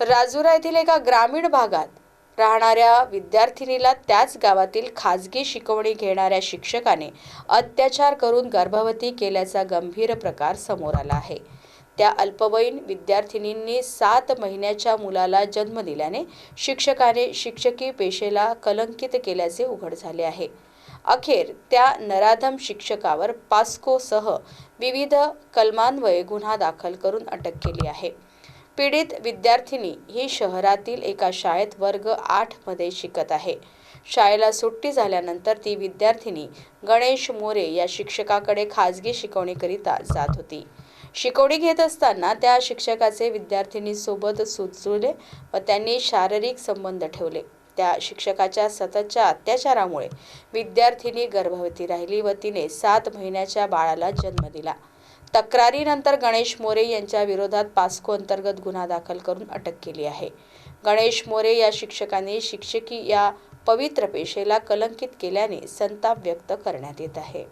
राजुरा येथील एका ग्रामीण भागात राहणाऱ्या विद्यार्थिनीला त्याच गावातील खाजगी शिकवणी घेणाऱ्या शिक्षकाने अत्याचार करून गर्भवती केल्याचा गंभीर प्रकार समोर आला आहे. त्या अल्पवयीन विद्यार्थिनींनी सात महिन्याच्या मुलाला जन्म दिल्याने शिक्षकाने शिक्षकी पेशेला कलंकित केल्याचे उघड झाले आहे. अखेर त्या नराधम शिक्षकावर पास्कोसह विविध कलमान्वये गुन्हा दाखल करून अटक केली आहे. पीडित विद्यार्थिनी ही शहरातील एका शाळेत वर्ग आठमध्ये शिकत आहे. शाळेला सुट्टी झाल्यानंतर ती विद्यार्थिनी गणेश मोरे या शिक्षकाकडे खाजगी शिकवणीकरिता जात होती. शिकवणी घेत असताना त्या शिक्षकाचे विद्यार्थिनीसोबत सुचले व त्यांनी शारीरिक संबंध ठेवले. त्या शिक्षकाच्या सततच्या अत्याचारामुळे विद्यार्थिनी गर्भवती राहिली व तिने सात महिन्याच्या बाळाला जन्म दिला. तक्रारीनंतर गणेश मोरे यांच्या विरोधात पास्को अंतर्गत गुन्हा दाखल करून अटक केली आहे. गणेश मोरे या शिक्षकाने शिक्षकी या पवित्र पेशेला कलंकित केल्याने संताप व्यक्त करण्यात येत आहे.